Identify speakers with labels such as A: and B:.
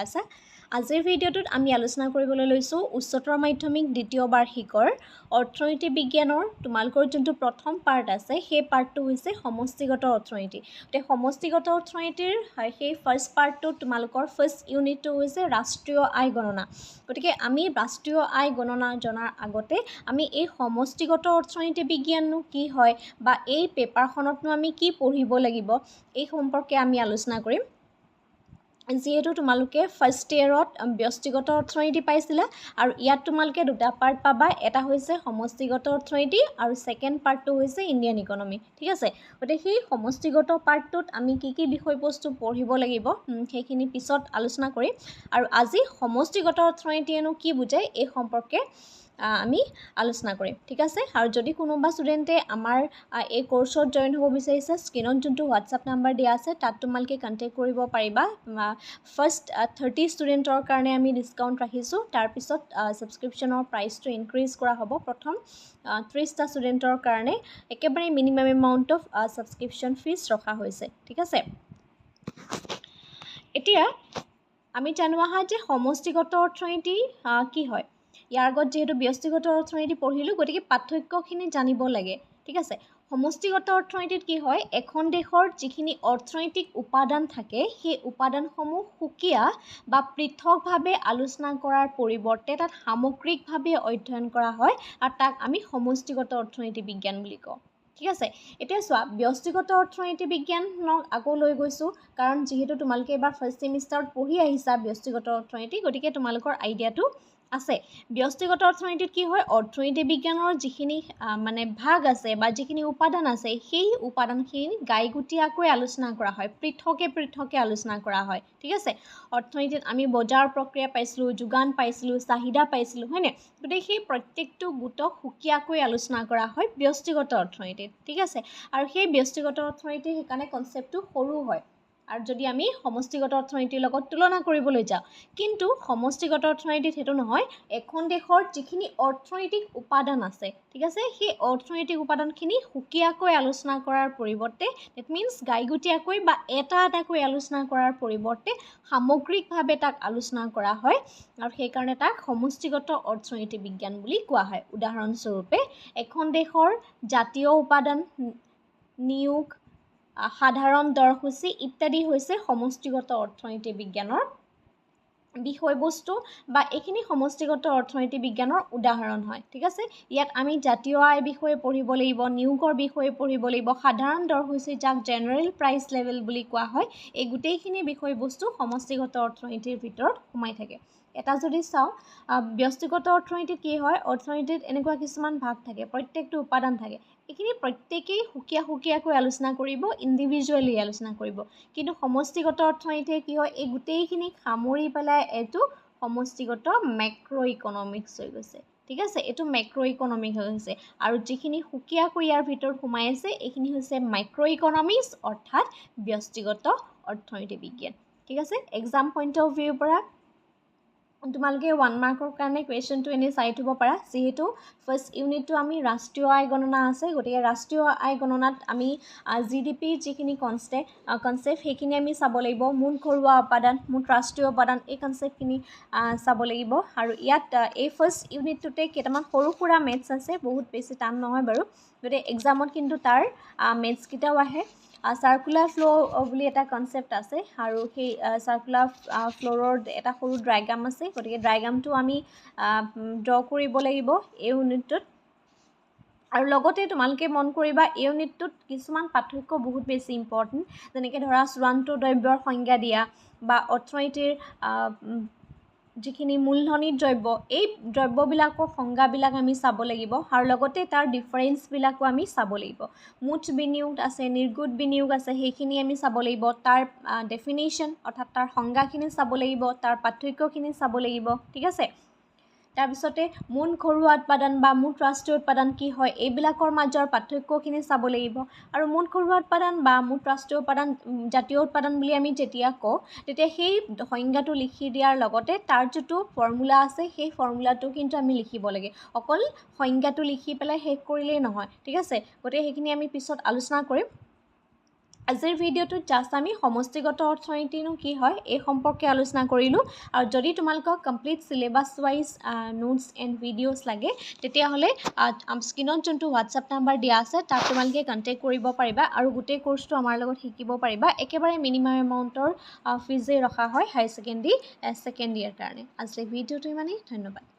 A: আছে। আজিৰ ভিডিঅ'টোত আমি আলোচনা কৰিবলৈ লৈছোঁ উচ্চতৰ মাধ্যমিক দ্বিতীয় বাৰ্ষিকৰ অৰ্থনীতি বিজ্ঞানৰ। তোমালোকৰ যোনটো প্ৰথম পাৰ্ট আছে সেই পাৰ্টটো হৈছে সমষ্টিগত অৰ্থনীতি। গতিকে সমষ্টিগত অৰ্থনীতিৰ সেই ফাৰ্ষ্ট পাৰ্টটোত তোমালোকৰ ফাৰ্ষ্ট ইউনিটটো হৈছে ৰাষ্ট্ৰীয় আয় গণনা। গতিকে আমি ৰাষ্ট্ৰীয় আয় গণনা জনাৰ আগতে আমি এই সমষ্টিগত অৰ্থনীতি বিজ্ঞাননো কি হয় বা এই পেপাৰখনতনো আমি কি পঢ়িব লাগিব এই সম্পৰ্কে আমি আলোচনা কৰিম। যিহেতু তোমালোকে ফাৰ্ষ্ট ইয়েৰত ব্যক্তিগত অৰ্থনীতি পাইছিলা আৰু ইয়াত তোমালোকে দুটা পাৰ্ট পাবা। এটা হৈছে সমষ্টিগত অৰ্থনীতি আৰু ছেকেণ্ড পাৰ্টটো হৈছে ইণ্ডিয়ান ইকনমি ঠিক আছে? গতিকে সেই সমষ্টিগত পাৰ্টটোত আমি কি কি বিষয়বস্তু পঢ়িব লাগিব সেইখিনি পিছত আলোচনা কৰিম। আৰু আজি সমষ্টিগত অৰ্থনীতিয়েনো কি বুজায় এই সম্পৰ্কে আমি আলোচনা কৰিম ঠিক আছে? আৰু যদি কোনোবা ষ্টুডেণ্টে আমাৰ এই কৰ্চত জইন হ'ব বিচাৰিছে স্ক্ৰীণত যোনটো হোৱাটছআপ নাম্বাৰ দিয়া আছে তাত তোমালোকে কণ্টেক্ট কৰিব পাৰিবা। ফাৰ্ষ্ট থাৰ্টি ষ্টুডেণ্টৰ কাৰণে আমি ডিছকাউণ্ট ৰাখিছোঁ তাৰপিছত ছাবস্ক্ৰিপশ্যনৰ প্ৰাইচটো ইনক্ৰিজ কৰা হ'ব প্ৰথম। ত্ৰিছটা ষ্টুডেণ্টৰ কাৰণে একেবাৰে minimum amount of subscription fees ৰখা হৈছে ঠিক আছে? এতিয়া আমি জানো আহা যে সমষ্টিগত অৰ্থনীতি কি হয়? ইয়াৰ আগত যিহেতু ব্যক্তিগত অৰ্থনীতি পঢ়িলোঁ গতিকে পাৰ্থক্যখিনি জানিব লাগে ঠিক আছে? সমষ্টিগত অৰ্থনীতিত কি হয় এখন দেশৰ যিখিনি অৰ্থনৈতিক উপাদান থাকে সেই উপাদানসমূহ সুকীয়া বা পৃথকভাৱে আলোচনা কৰাৰ পৰিৱৰ্তে তাত সামগ্ৰিকভাৱে অধ্যয়ন কৰা হয় আৰু তাক আমি সমষ্টিগত অৰ্থনীতি বিজ্ঞান বুলি কওঁ ঠিক আছে? এতিয়া চোৱা ব্যক্তিগত অৰ্থনীতি বিজ্ঞানক আকৌ লৈ গৈছোঁ কাৰণ যিহেতু তোমালোকে এবাৰ ফাৰ্ষ্ট ছেমিষ্টাৰত পঢ়ি আহিছা ব্যক্তিগত অৰ্থনীতি গতিকে তোমালোকৰ আইডিয়াটো আছে। ব্যক্তিগত অৰ্থনীতিত কি হয়? অৰ্থনীতি বিজ্ঞানৰ যিখিনি মানে ভাগ আছে বা যিখিনি উপাদান আছে সেই উপাদানখিনি গাইগুটীয়াকৈ আলোচনা কৰা হয়। পৃথকে পৃথকে আলোচনা কৰা হয়। ঠিক আছে? অৰ্থনীতিত আমি বজাৰ প্ৰক্ৰিয়া পাইছিলোঁ যোগান পাইছিলোঁ চাহিদা পাইছিলোঁ হয়নে? গতিকে সেই প্ৰত্যেকটো গোটক সুকীয়াকৈ আলোচনা কৰা হয় ব্যক্তিগত অৰ্থনীতিত। ঠিক আছে? আৰু সেই ব্যক্তিগত অৰ্থনীতিৰ সেইকাৰণে কনচেপ্টটো সৰু হয়। আৰু যদি আমি সমষ্টিগত অৰ্থনীতিৰ লগত তুলনা কৰিবলৈ যাওঁ কিন্তু সমষ্টিগত অৰ্থনীতিত সেইটো নহয় এখন দেশৰ যিখিনি অৰ্থনৈতিক উপাদান আছে ঠিক আছে সেই অৰ্থনৈতিক উপাদানখিনি সুকীয়াকৈ আলোচনা কৰাৰ পৰিৱৰ্তে ডেট মিনছ গাইগুটীয়াকৈ বা এটা এটাকৈ আলোচনা কৰাৰ পৰিৱৰ্তে সামগ্ৰিকভাৱে তাক আলোচনা কৰা হয় আৰু সেইকাৰণে তাক সমষ্টিগত অৰ্থনীতি বিজ্ঞান বুলি কোৱা হয়। উদাহৰণস্বৰূপে এখন দেশৰ জাতীয় উপাদান নিয়োগ সাধাৰণ দৰসূচী ইত্যাদি হৈছে সমষ্টিগত অৰ্থনীতি বিজ্ঞানৰ বিষয়বস্তু বা এইখিনি সমষ্টিগত অৰ্থনীতি বিজ্ঞানৰ উদাহৰণ হয় ঠিক আছে? ইয়াত আমি জাতীয় আয় বিষয়ে পঢ়িব লাগিব নিয়োগৰ বিষয়ে পঢ়িব লাগিব সাধাৰণ দৰসূচী যাক জেনেৰেল প্ৰাইচ লেভেল বুলি কোৱা হয় এই গোটেইখিনি বিষয়বস্তু সমষ্টিগত অৰ্থনীতিৰ ভিতৰত সোমাই থাকে। এটা যদি চাওঁ ব্যক্তিগত অৰ্থনীতিত কি হয়? অৰ্থনীতিত এনেকুৱা কিছুমান ভাগ থাকে প্ৰত্যেকটো উপাদান থাকে। এইখিনি প্ৰত্যেকেই সুকীয়া সুকীয়াকৈ আলোচনা কৰিব ইণ্ডিভিজুৱেলি আলোচনা কৰিব। কিন্তু সমষ্টিগত অৰ্থনীতিয়ে কি হয় এই গোটেইখিনিক সামৰি পেলাই এইটো সমষ্টিগত মেক্ৰ' ইকনমিক্স হৈ গৈছে। ঠিক আছে? এইটো মেক্ৰ' ইকনমিক হৈ গৈছে। আৰু যিখিনি সুকীয়াকৈ ইয়াৰ ভিতৰত সোমাই আছে এইখিনি হৈছে মাইক্ৰ' ইকনমিক্স অৰ্থাৎ ব্যক্তিগত অৰ্থনীতি বিজ্ঞান। ঠিক আছে? এক্সাম পইণ্ট অফ ভিউৰ পৰা তোমালোকে ওৱান মাৰ্কৰ কাৰণে কুৱেশ্যনটো এনেই চাই থ'ব পাৰা। যিহেতু ফাৰ্ষ্ট ইউনিটটো আমি ৰাষ্ট্ৰীয় আয় গণনা আছে গতিকে ৰাষ্ট্ৰীয় আয় গণনাত আমি জি ডি পিৰ যিখিনি কনষ্টে কনচেপ্ট সেইখিনি আমি চাব লাগিব। মুঠ ঘৰুৱা উপাদান মুঠ ৰাষ্ট্ৰীয় উপাদান এই কনচেপ্টখিনি চাব লাগিব। আৰু ইয়াত এই ফাৰ্ষ্ট ইউনিটটোতে কেইটামান সৰু সুৰা মেথছ আছে বহুত বেছি টান নহয় বাৰু। গতিকে এক্সামত কিন্তু তাৰ মেথছকেইটাও আহে। চাৰ্কুলাৰ ফ্ল' বুলি এটা কনচেপ্ট আছে আৰু সেই চাৰ্কুলাৰ ফ্ল'ৰৰ এটা সৰু ড্ৰাইগ্ৰাম আছে। গতিকে ড্ৰাইগ্ৰামটো আমি ড্ৰ কৰিব লাগিব এই ইউনিটটোত আৰু লগতে তোমালোকে মন কৰিবা এই ইউনিটটোত কিছুমান পাৰ্থক্য বহুত বেছি ইম্পৰ্টেণ্ট যেনেকৈ ধৰা চূড়ান্ত দ্ৰব্যৰ সংজ্ঞা দিয়া বা অৰ্থনীতিৰ যিখিনি মূলধনী দ্ৰব্য এই দ্ৰব্যবিলাকৰ সংজ্ঞাবিলাক আমি চাব লাগিব আৰু লগতে তাৰ ডিফাৰেঞ্চবিলাকো আমি চাব লাগিব। মুঠ বিনিয়োগ আছে নিৰ্গোট বিনিয়োগ আছে সেইখিনি আমি চাব লাগিব তাৰ ডেফিনেশ্যন অৰ্থাৎ তাৰ সংজ্ঞাখিনি চাব লাগিব তাৰ পাৰ্থক্যখিনি চাব লাগিব ঠিক আছে? তাৰপিছতে মুঠ ঘৰুৱা উৎপাদন বা মুঠ ৰাষ্ট্ৰীয় উৎপাদন কি হয় এইবিলাকৰ মাজৰ পাৰ্থক্যখিনি চাব লাগিব। আৰু মুঠ ঘৰুৱা উৎপাদন বা মুঠ ৰাষ্ট্ৰীয় উৎপাদন জাতীয় উৎপাদন বুলি আমি যেতিয়া কওঁ তেতিয়া সেই সংজ্ঞাটো লিখি দিয়াৰ লগতে তাৰ যিটো ফৰ্মুলা আছে সেই ফৰ্মুলাটো কিন্তু আমি লিখিব লাগে। অকল সংজ্ঞাটো লিখি পেলাই শেষ কৰিলেই নহয় ঠিক আছে? গতিকে সেইখিনি আমি পিছত আলোচনা কৰিম। আজিৰ ভিডিঅ'টোত জাষ্ট আমি সমষ্টিগত অৰ্থনীতিনো কি হয় এই সম্পৰ্কে আলোচনা কৰিলোঁ। আৰু যদি তোমালোকক complete syllabus wise notes and videos লাগে তেতিয়াহ'লে স্ক্ৰীণত যোনটো হোৱাটছআপ নাম্বাৰ দিয়া আছে তাত তোমালোকে কণ্টেক্ট কৰিব পাৰিবা আৰু গোটেই কোৰ্চটো আমাৰ লগত শিকিব পাৰিবা। একেবাৰে মিনিমাম এমাউণ্টৰ ফিজেই ৰখা হয় হায়াৰ ছেকেণ্ডেৰী ছেকেণ্ড ইয়েৰ কাৰণে। আজিৰ ভিডিঅ'টো ইমানেই ধন্যবাদ।